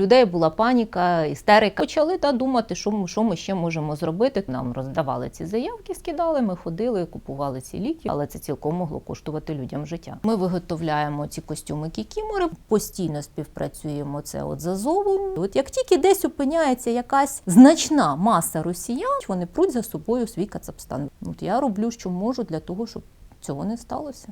людей була паніка, істерика. Почали та думати, що, ми- що ми ще можемо зробити. Нам роздавали ці заявки, скидали. Ми ходили, купували ці ліки, але це цілком могло коштувати людям життя. Ми виготовляємо ці костюми кікімори, постійно співпрацюємо це от з Азовом. От як тільки десь опиняється якась значна маса росіян, вони пруть за собою свій кацапстан. От я роблю, що можу для того, щоб цього не сталося.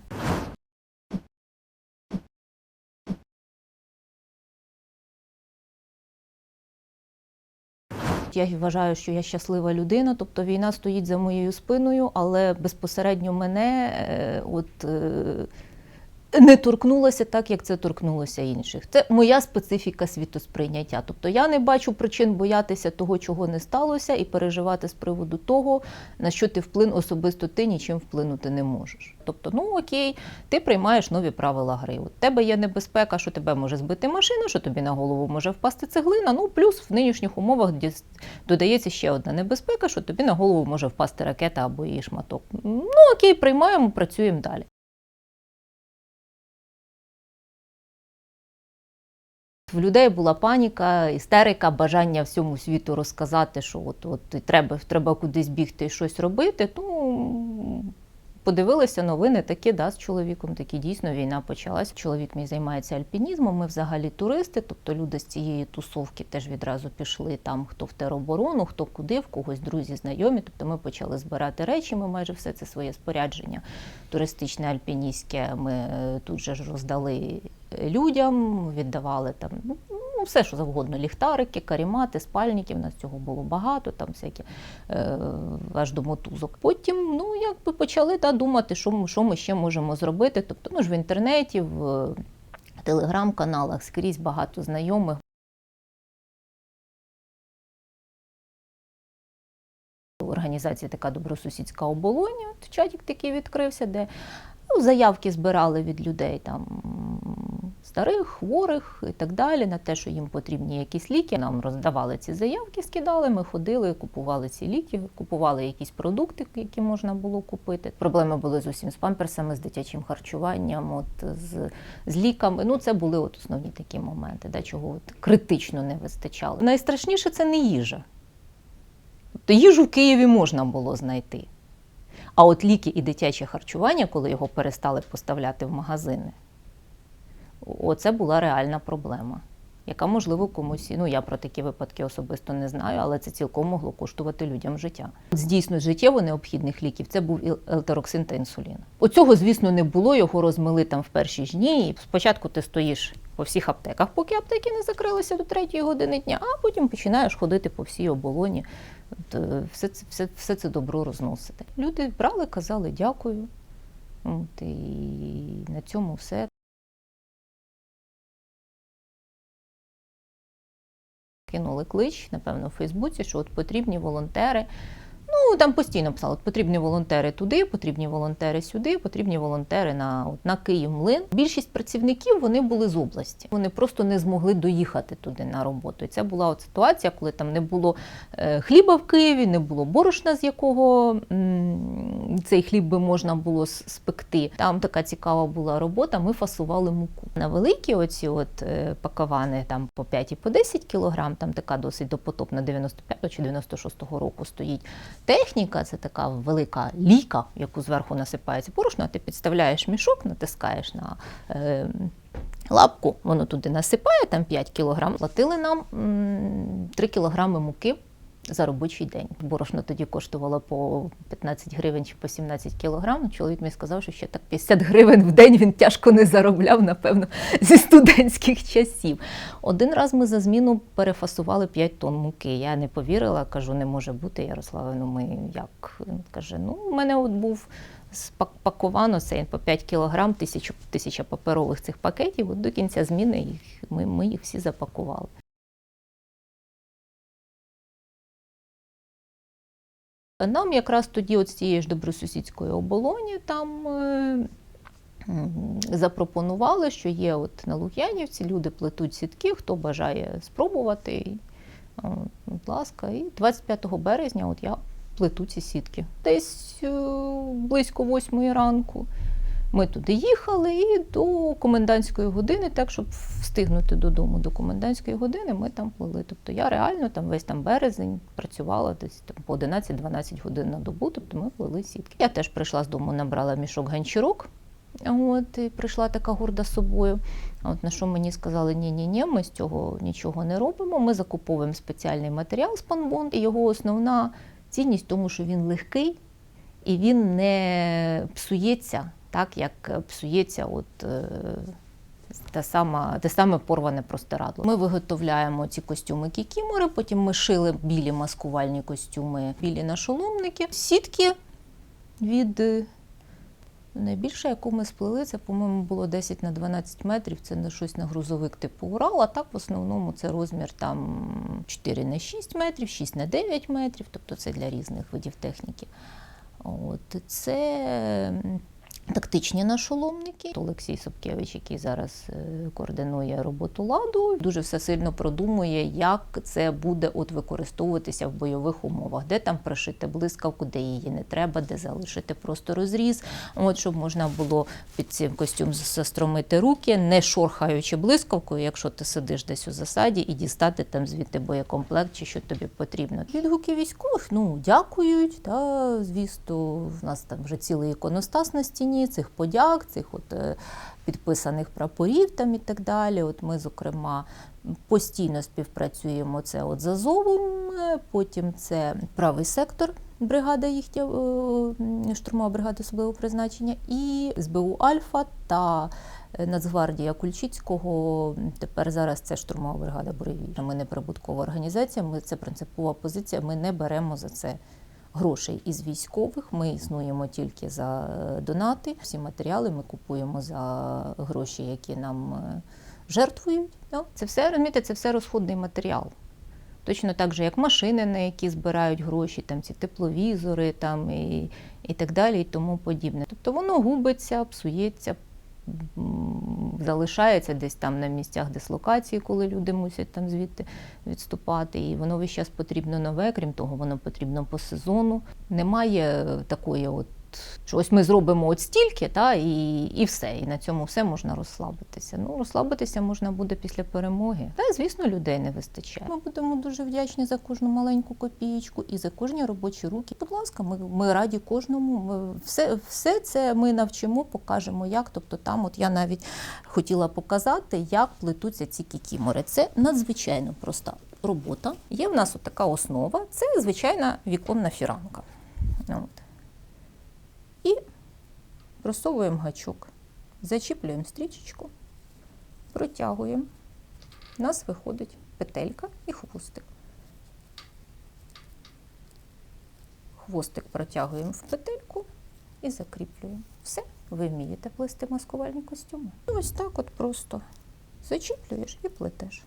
Я вважаю, що я щаслива людина, тобто війна стоїть за моєю спиною, але безпосередньо мене е, от, е, не торкнулося так, як це торкнулося інших. Це моя специфіка світосприйняття. Тобто я не бачу причин боятися того, чого не сталося, і переживати з приводу того, на що ти вплин особисто ти нічим вплинути не можеш. Тобто, ну окей, ти приймаєш нові правила гри. У тебе є небезпека, що тебе може збити машина, що тобі на голову може впасти цеглина. Ну плюс в нинішніх умовах додається ще одна небезпека, що тобі на голову може впасти ракета або її шматок. Ну окей, приймаємо, працюємо далі. В людей була паніка, істерика, бажання всьому світу розказати, що от, от треба, треба кудись бігти і щось робити. Ну, подивилися новини такі, да, з чоловіком, такі дійсно війна почалась. Чоловік мій займається альпінізмом, ми взагалі туристи, тобто люди з цієї тусовки теж відразу пішли там, хто в тероборону, хто куди, в когось друзі, знайомі. Тобто ми почали збирати речі, ми майже все це своє спорядження туристичне, альпіністське ми е, тут же ж роздали людям, віддавали там ну, все, що завгодно, ліхтарики, карімати, спальники. У нас цього було багато, там всякі е, аж до мотузок. Потім, ну якби почали та, думати, що, що ми ще можемо зробити. Тобто, ну ж в інтернеті, в телеграм-каналах скрізь багато знайомих. Організація така добросусідська оболоня. Чатик такий відкрився, де ну, заявки збирали від людей там старих, хворих і так далі, на те, що їм потрібні якісь ліки. Нам роздавали ці заявки, скидали. Ми ходили, купували ці ліки, купували якісь продукти, які можна було купити. Проблеми були з усім з памперсами, з дитячим харчуванням, от з, з ліками. Ну, це були от основні такі моменти, да, чого от критично не вистачало. Найстрашніше це не їжа. Тобто їжу в Києві можна було знайти. А от ліки і дитяче харчування, коли його перестали поставляти в магазини, оце була реальна проблема, яка, можливо, комусь, ну я про такі випадки особисто не знаю, але це цілком могло коштувати людям життя. З життєво необхідних ліків це був елтероксин та інсулін. Оцього, звісно, не було, його розмили там в перші ж дні. І спочатку ти стоїш по всіх аптеках, поки аптеки не закрилися до третьої години дня, а потім починаєш ходити по всій оболоні. Е, все, це, все, все це добро розносити. Люди брали, казали дякую. От, і на цьому все. Кинули клич, напевно, в Фейсбуці, що от потрібні волонтери. Ну, там постійно писали, от потрібні волонтери туди, потрібні волонтери сюди, потрібні волонтери на, от, на Київ млин. Більшість працівників вони були з області. Вони просто не змогли доїхати туди на роботу. І це була от ситуація, коли там не було е, хліба в Києві, не було борошна, з якого цей хліб би можна було спекти. Там така цікава була робота. Ми фасували муку. На великі оці от е, пакавани там по 5 і по 10 кілограм, там така досить допотопна 95 чи 96 року стоїть техніка. Це така велика ліка, яку зверху насипається борошно, а ти підставляєш мішок, натискаєш на. Е, Лапку воно туди насипає, там 5 кілограм. Платили нам м, 3 кілограми муки за робочий день. Борошно тоді коштувало по 15 гривень чи по 17 кілограм. Чоловік мені сказав, що ще так 50 гривень в день він тяжко не заробляв, напевно, зі студентських часів. Один раз ми за зміну перефасували 5 тонн муки. Я не повірила, кажу, не може бути. Ярославе, ну ми як? Він каже, ну, у мене от був спаковано це по 5 кілограм, тисячу, тисяча паперових цих пакетів. От до кінця зміни їх, ми, ми їх всі запакували. Нам якраз тоді, от з цієї ж добросусідської оболоні, там е, запропонували, що є от на Лук'янівці, люди плетуть сітки, хто бажає спробувати. Будь ласка, і 25 березня от я плету ці сітки. Десь е, близько восьмої ранку. Ми туди їхали і до комендантської години, так щоб встигнути додому до комендантської години, ми там плели. Тобто я реально там весь там березень працювала десь там по 11-12 годин на добу, тобто ми плели сітки. Я теж прийшла з дому, набрала мішок ганчірок. От і прийшла така горда з собою. От на що мені сказали, ні, ні, ми з цього нічого не робимо. Ми закуповуємо спеціальний матеріал з панбон. І його основна цінність тому, що він легкий і він не псується так, як псується от. е, те саме, те саме порване простирадло. Ми виготовляємо ці костюми кікімори, потім ми шили білі маскувальні костюми, білі нашоломники, сітки від е, найбільше, яку ми сплели, це, по-моєму, було 10 на 12 метрів. Це не щось на грузовик типу Урал, а так в основному це розмір там 4 на 6 метрів, 6 на 9 метрів, тобто це для різних видів техніки. От це тактичні нашоломники. Олексій Собкевич, який зараз е, координує роботу ладу, дуже все сильно продумує, як це буде от використовуватися в бойових умовах, де там пришити блискавку, де її не треба, де залишити просто розріз. От щоб можна було під цим костюм застромити руки, не шорхаючи блискавкою, якщо ти сидиш десь у засаді, і дістати там звідти боєкомплект чи що тобі потрібно. Відгуки військових ну дякують. Та звісно, в нас там вже цілий іконостас на стіні цих подяк, цих от е, підписаних прапорів там і так далі. От ми, зокрема, постійно співпрацюємо це от з Азовом, е, потім це правий сектор. Бригада їхня е, штурмова бригада особливого призначення, і СБУ Альфа та Нацгвардія Кульчицького. Тепер зараз це штурмова бригада Буревій. Ми не прибуткова організація. Ми це принципова позиція. Ми не беремо за це грошей із військових. Ми існуємо тільки за е, донати. Всі матеріали ми купуємо за гроші, які нам е, жертвують. Це все розумієте, це все розходний матеріал. Точно так же, як машини, на які збирають гроші, там ці тепловізори, там і, і так далі, і тому подібне. Тобто воно губиться, псується, залишається десь там на місцях дислокації, коли люди мусять там звідти відступати. І воно весь час потрібно нове, крім того, воно потрібно по сезону. Немає такої от. Що ось ми зробимо от стільки, та, і, і все. І на цьому все можна розслабитися. Ну, розслабитися можна буде після перемоги. Та, звісно, людей не вистачає. Ми будемо дуже вдячні за кожну маленьку копієчку і за кожні робочі руки. Будь ласка, ми, ми раді кожному. Ми все, все це ми навчимо, покажемо, як. Тобто, там, от я навіть хотіла показати, як плетуться ці кікімори. Це надзвичайно проста робота. Є в нас така основа, це звичайна віконна фіранка. От. Просовуємо гачок, зачіплюємо стрічечку, протягуємо. У нас виходить петелька і хвостик. Хвостик протягуємо в петельку і закріплюємо. Все, ви вмієте плести маскувальні костюми. І ось так от просто зачіплюєш і плетеш.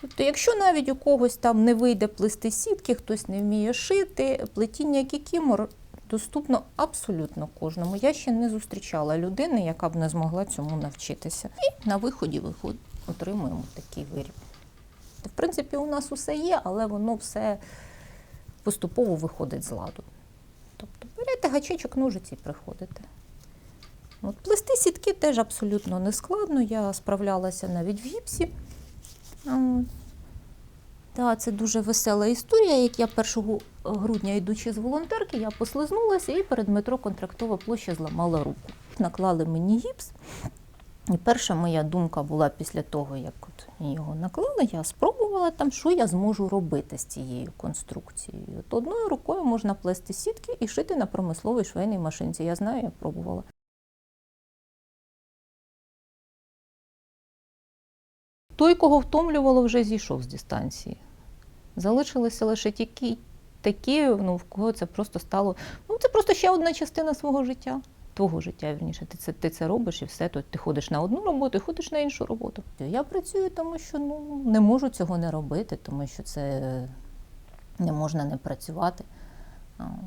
Тобто, якщо навіть у когось там не вийде плести сітки, хтось не вміє шити, плетіння кікімор доступно абсолютно кожному. Я ще не зустрічала людини, яка б не змогла цьому навчитися. І на виході виход, отримуємо такий виріб. В принципі, у нас усе є, але воно все поступово виходить з ладу. Тобто берете гачечок, ножиці і приходите. От, плести сітки теж абсолютно не складно. Я справлялася навіть в гіпсі. Так, це дуже весела історія. Як я 1 грудня, йдучи з волонтерки, я послизнулася і перед метро контрактова площа зламала руку. Наклали мені гіпс. І перша моя думка була після того, як от його наклали, я спробувала там, що я зможу робити з цією конструкцією. От одною рукою можна плести сітки і шити на промисловій швейній машинці. Я знаю, я пробувала. Той, кого втомлювало, вже зійшов з дистанції. Залишилися лише ті, такі, ну, в кого це просто стало. Ну, це просто ще одна частина свого життя. Твого життя, вірніше. Ти це, ти це робиш і все. То ти ходиш на одну роботу і ходиш на іншу роботу. Я працюю, тому що ну, не можу цього не робити, тому що це не можна не працювати.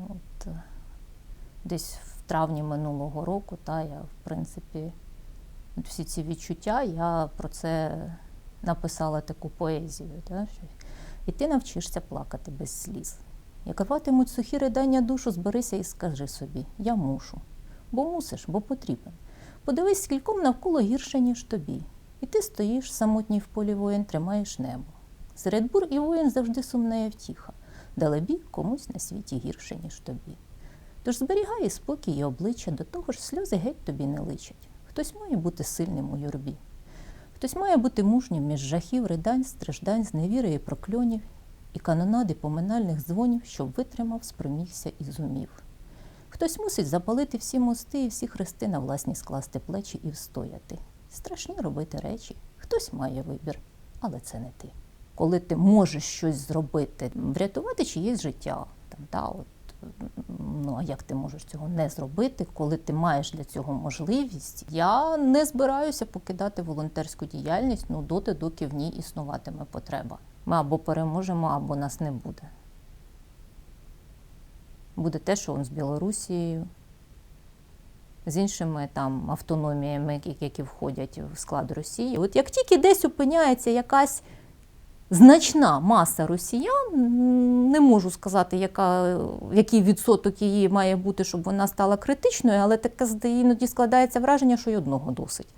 От, десь в травні минулого року, та, я, в принципі, всі ці відчуття, я про це написала таку поезію. Що і ти навчишся плакати без сліз. Як рватимуть сухі ридання душу, зберися і скажи собі: я мушу. бо мусиш, бо потрібен. Подивись, скільком навколо гірше, ніж тобі. І ти стоїш самотній в полі воїн, тримаєш небо. Серед бур і воїн завжди сумна втіха. Далебі комусь на світі гірше, ніж тобі. Тож зберігай спокій і обличчя, до того ж сльози геть тобі не личать. Хтось має бути сильним у юрбі. Хтось має бути мужнім між жахів, ридань, страждань, зневіри і прокльонів, і канонади поминальних дзвонів, щоб витримав, спромігся і зумів. Хтось мусить запалити всі мости і всі хрести на власні скласти плечі і встояти. Страшні робити речі. Хтось має вибір, але це не ти. Коли ти можеш щось зробити, врятувати чиєсь життя, там, та, от, ну а як ти можеш цього не зробити, коли ти маєш для цього можливість? Я не збираюся покидати волонтерську діяльність ну, доти, доки в ній існуватиме потреба. Ми або переможемо, або нас не буде. Буде те, що он з Білорусією, з іншими там автономіями, які- входять в склад Росії. От як тільки десь опиняється якась значна маса росіян, не можу сказати, яка, який відсоток її має бути, щоб вона стала критичною, але таке іноді складається враження, що й одного досить.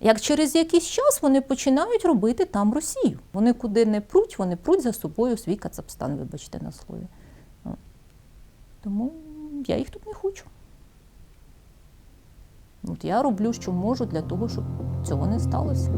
Як через якийсь час вони починають робити там Росію. Вони куди не пруть, вони пруть за собою свій кацапстан, вибачте на слові. Тому я їх тут не хочу. От я роблю, що можу для того, щоб цього не сталося.